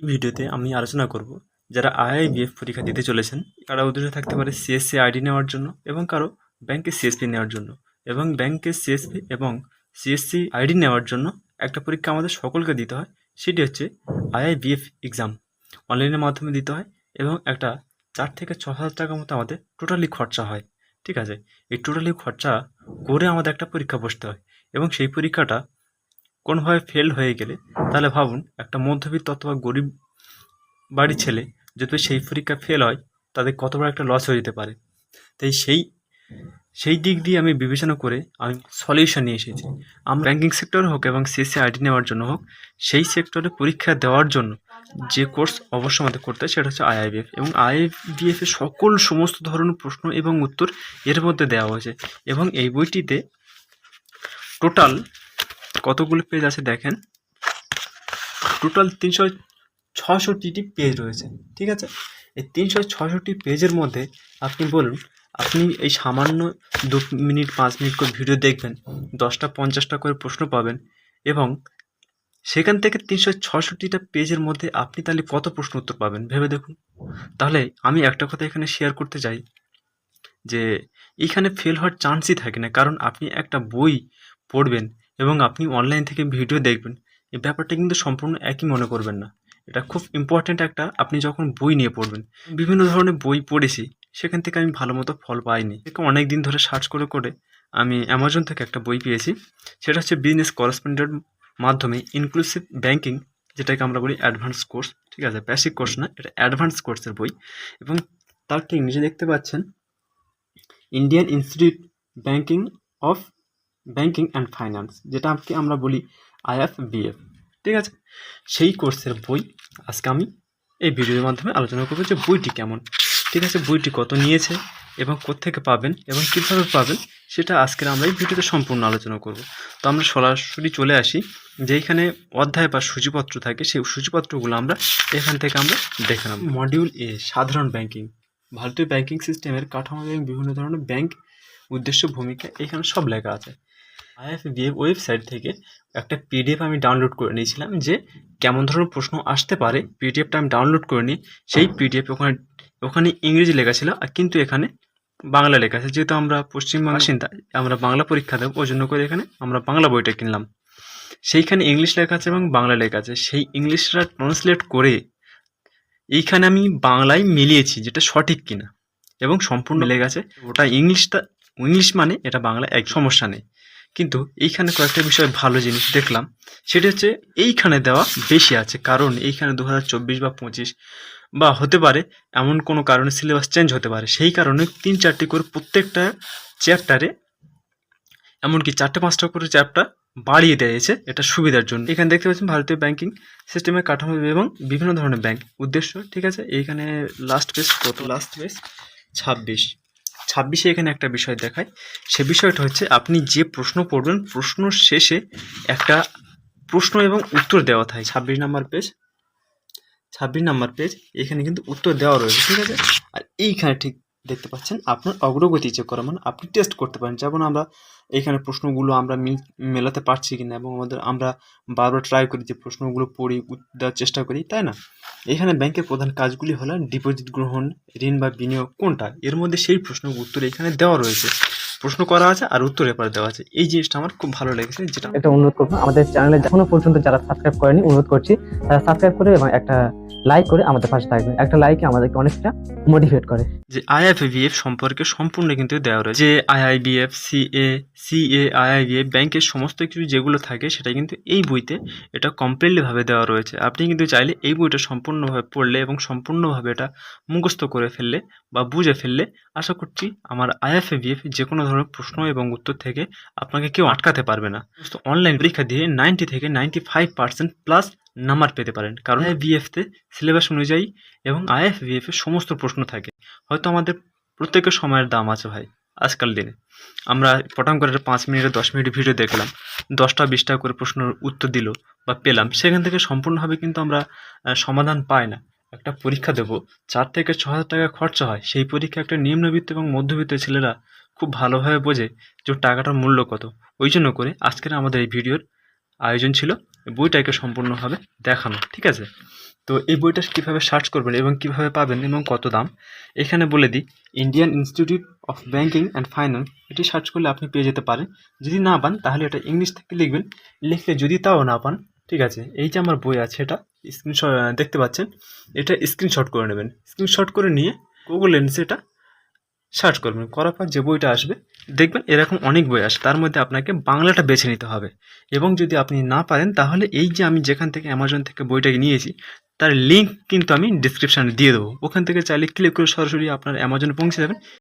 এই ভিডিওতে আমি আলোচনা করব যারা আইআইবিএফ পরীক্ষা দিতে চলেছেন, কারও উদ্দেশ্য থাকতে পারে সিএসসি আইডি নেওয়ার জন্য এবং কারও ব্যাংকের সিএসপি নেওয়ার জন্য। এবং ব্যাংকের সিএসপি এবং সিএসসি আইডি নেওয়ার জন্য একটা পরীক্ষা আমাদের সকলকে দিতে হয়, সেটি হচ্ছে আইআইবিএফ এক্সাম অনলাইনের মাধ্যমে দিতে হয় এবং একটা চার থেকে ছ হাজার টাকার মতো আমাদের টোটালি খরচা হয়, ঠিক আছে? এই টোটালি খরচা করে আমাদের একটা পরীক্ষা বসতে হয় এবং সেই পরীক্ষাটা কোনোভাবে ফেল হয়ে গেলে, তাহলে ভাবুন, একটা মধ্যবিত্ত অথবা গরিব বাড়ির ছেলে যদি সেই পরীক্ষা ফেল হয়, তাদের কত বড় একটা লস হয়ে যেতে পারে। তাই সেই সেই দিক দিয়ে আমি বিবেচনা করে আমি সলিউশন নিয়ে এসেছি। আমরা ব্যাঙ্কিং সেক্টর হোক এবং সিএসসি আইডি নেওয়ার জন্য হোক, সেই সেক্টরে পরীক্ষা দেওয়ার জন্য যে কোর্স অবশ্যই আমাদের করতে হয়, সেটা হচ্ছে আইআইবিএফ এবং আইআইবিএফ এর সকল সমস্ত ধরনের প্রশ্ন এবং উত্তর এর মধ্যে দেওয়া হয়েছে এবং এই বইটিতে টোটাল কতগুলো পেজ আছে দেখেন? টোটাল তিনশো ছষট্টিটি পেজ রয়েছে, ঠিক আছে? এই তিনশো ছষট্টি পেজের মধ্যে আপনি বলুন, আপনি এই সামান্য দু মিনিট, পাঁচ মিনিট করে ভিডিও দেখবেন, দশটা, পঞ্চাশটা করে প্রশ্ন পাবেন এবং সেখান থেকে তিনশো ছষট্টিটা পেজের মধ্যে আপনি তাহলে কত প্রশ্ন উত্তর পাবেন? ভেবে দেখুন। তাহলে আমি একটা কথা এখানে শেয়ার করতে চাই, যে এইখানে ফেল হওয়ার চান্সই থাকে না, কারণ আপনি একটা বই পড়বেন এবং আপনি অনলাইন থেকে ভিডিও দেখবেন, এই ব্যাপারটা কিন্তু সম্পূর্ণ একই মনে করবেন না। এটা খুব ইম্পর্ট্যান্ট একটা, আপনি যখন বই নিয়ে পড়বেন, বিভিন্ন ধরনের বই পড়েছি, সেখান থেকে আমি ভালো মতো ফল পাইনি। অনেক দিন ধরে সার্চ করে করে আমি অ্যামাজন থেকে একটা বই পেয়েছি, সেটা হচ্ছে বিজনেস করেসপন্ডেন্ট মাধ্যমে ইনক্লুসিভ ব্যাংকিং যেটাকে আমরা বলি অ্যাডভান্স কোর্স ঠিক আছে? বেসিক কোর্স না, এটা অ্যাডভান্স কোর্সের বই। এবং তার ঠিক নিচে দেখতে পাচ্ছেন Indian institute banking of banking and finance যেটাকে আমরা বলি আইএফবিএফ ঠিক আছে? সেই কোর্সের বই আজকে আমি এই ভিডিওর মাধ্যমে আলোচনা করব যে বইটি কেমন, ঠিক আছে? বইটি কত নিয়েছে এবং কোত্থেকে পাবেন এবং কীভাবে পাবেন, সেটা আজকের আমরা এই ভিডিওতে সম্পূর্ণ আলোচনা করব। তো আমরা সরাসরি চলে আসি যেইখানে অধ্যায় বা সূচিপত্র থাকে, সেই সূচিপত্রগুলো আমরা এখান থেকে আমরা দেখে নেব। মডিউল এ সাধারণ ব্যাংকিং ভারতীয় ব্যাংকিং সিস্টেমের কাঠামো এবং বিভিন্ন ধরনের ব্যাংক উদ্দেশ্য ভূমিকা এখানে সব লেখা আছে। আইএফবিএফ ওয়েবসাইট থেকে একটা পিডিএফ আমি ডাউনলোড করে নিয়েছিলাম যে কেমন ধরনের প্রশ্ন আসতে পারে। পিডিএফটা আমি ডাউনলোড করে নিই। সেই পিডিএফ ওখানে ওখানে ইংরেজি লেখা ছিল আর কিন্তু এখানে বাংলা লেখা আছে। যেহেতু আমরা পশ্চিমবঙ্গ বাসিন্দা আমরা বাংলা পরীক্ষা দেবো ওই জন্য করে এখানে আমরা বাংলা বইটা কিনলাম। সেইখানে ইংলিশ লেখা আছে এবং বাংলা লেখা আছে। সেই ইংলিশটা ট্রান্সলেট করে এইখানে আমি বাংলায় মিলিয়েছি যেটা সঠিক কিনা। এবং সম্পূর্ণ লেগে আছে। ওটা ইংলিশটা ইংলিশ মানে এটা বাংলা এক সমস্যা নেই। কিন্তু এইখানে কয়েকটা বিষয় ভালো জিনিস দেখলাম। সেটা হচ্ছে এইখানে দেওয়া বেশি আছে, কারণ এইখানে দু হাজার চব্বিশ বা পঁচিশ বা হতে পারে এমন কোনো কারণে সিলেবাস চেঞ্জ হতে পারে। সেই কারণে তিন চারটি করে প্রত্যেকটা চ্যাপ্টারে এমনকি চারটে, পাঁচটা করে চ্যাপ্টার বাড়িয়ে দিয়েছে এটা সুবিধার জন্য। এখানে দেখতে পাচ্ছেন ভারতীয় ব্যাংকিং সিস্টেমের কাঠামো এবং বিভিন্ন ধরনের ব্যাংক উদ্দেশ্য, ঠিক আছে? এইখানে লাস্ট পেজ কত? লাস্ট পেজ ছাব্বিশ। ছাব্বিশে এখানে একটা বিষয় দেখায় সে বিষয়টা হচ্ছে, আপনি যে প্রশ্ন পড়বেন প্রশ্ন শেষে একটা প্রশ্ন এবং উত্তর দেওয়া থাকে। ছাব্বিশ নাম্বার পেজ ছাব্বিশ নাম্বার পেজ এখানে কিন্তু উত্তর দেওয়া রয়েছে, ঠিক আছে? আর এইখানে ঠিক দেখতে পাচ্ছেন, আপনার অগ্রগতি চেক করা মানে আপনি টেস্ট করতে পারেন। যেমন আমরা এখানে প্রশ্নগুলো আমরা মিল, মেলাতে পারছি কিনা এবং আমাদের আমরা বারবার ট্রাই করি যে প্রশ্নগুলো পড়ি দেওয়ার চেষ্টা করি, তাই না? এখানে ব্যাংকের প্রধান কাজগুলি হলো ডিপোজিট গ্রহণ, ঋণ বা বিনিয়োগ কোনটা? এর মধ্যে সেই প্রশ্ন উত্তর এখানে দেওয়া রয়েছে। প্রশ্ন করা আছে আর উত্তর এপারে দেওয়া আছে। এই জিনিসটা আমার খুব ভালো লেগেছে, যেটা একটা অনুরোধ করব। আমাদের চ্যানেলে এখনও পর্যন্ত যারা সাবস্ক্রাইব করেনি, অনুরোধ করছি, তারা সাবস্ক্রাইব করে এবং একটা লাইক করে আমাদের পাশে থাকবেন। একটা লাইকে আমাদেরকে অনেকটা মোটিভেট করে। যে আইআইবিএফ সম্পর্কে সম্পূর্ণ কিন্তু দেওয়া রয়েছে। যে আইআইবিএফ সিএ সিএ আইআইবিএফ ব্যাংকের সমস্ত কিছু যেগুলো থাকে, সেটা কিন্তু এই বইতে এটা কমপ্লিটলি ভাবে দেওয়া রয়েছে। আপনি কিন্তু চাইলে এই বইটা সম্পূর্ণভাবে পড়লে এবং সম্পূর্ণভাবে এটা মুখস্থ করে ফেললে বা বুঝে ফেললে আশা করছি আমার আইএফএবিএফ যে কোনো ধরনের প্রশ্ন এবং উত্তর থেকে আপনাকে কেউ আটকাতে পারবে না। অনলাইন পরীক্ষা দিয়ে নাইনটি থেকে ninety five percent plus number পেতে পারেন। কারণ বিএফতে সিলেবাস অনুযায়ী এবং আইএফবিএফ এর সমস্ত প্রশ্ন থাকে। হয়তো আমাদের প্রত্যেকের সময়ের দাম আছে ভাই, আজকাল দিনে। আমরা পটাম করে পাঁচ মিনিটের দশ মিনিট ভিডিও দেখলাম, দশটা, বিশটা করে প্রশ্নের উত্তর দিল বা পেলাম, সেখান থেকে সম্পূর্ণভাবে কিন্তু আমরা সমাধান পাই না। একটা পরীক্ষা দেবো, চার থেকে ছ হাজার টাকা খরচা হয়, সেই পরীক্ষা একটা নিম্নবিত্ত এবং মধ্যবিত্ত ছেলেরা খুব ভালোভাবে বোঝে যে টাকাটার মূল্য কত। ওই জন্য করে আজকের আমাদের এই ভিডিওর আয়োজন ছিল। বইটাকে সম্পূর্ণভাবে দেখানো, ঠিক আছে? তো এই বইটা কীভাবে সার্চ করবেন এবং কীভাবে পাবেন এবং কত দাম? এখানে বলে দিই Indian institute of banking and finance এটি সার্চ করলে আপনি পেয়ে যেতে পারেন। যদি না পান, তাহলে এটা ইংলিশ থেকে লিখবেন। লিখলে যদি তাও না পান, ঠিক আছে? এই যে আমার বই আছে এটা স্ক্রিনশট দেখতে পাচ্ছেন? এটা স্ক্রিনশট করে নেবেন। স্ক্রিনশট করে নিয়ে গুগল লেন্সে এটা সার্চ করবেন। করার পর যে বইটা আসবে, দেখবেন এরকম অনেক বই আসে। তার মধ্যে আপনাকে বাংলাটা বেছে নিতে হবে। এবং যদি আপনি না পারেন, তাহলে এই যে আমি যেখান থেকে অ্যামাজন থেকে বইটাকে নিয়েছি, তার লিঙ্ক কিন্তু আমি ডিসক্রিপশানে দিয়ে দেবো। ওখান থেকে চাইলে ক্লিক করে সরাসরি আপনার অ্যামাজনে পৌঁছে যাবেন।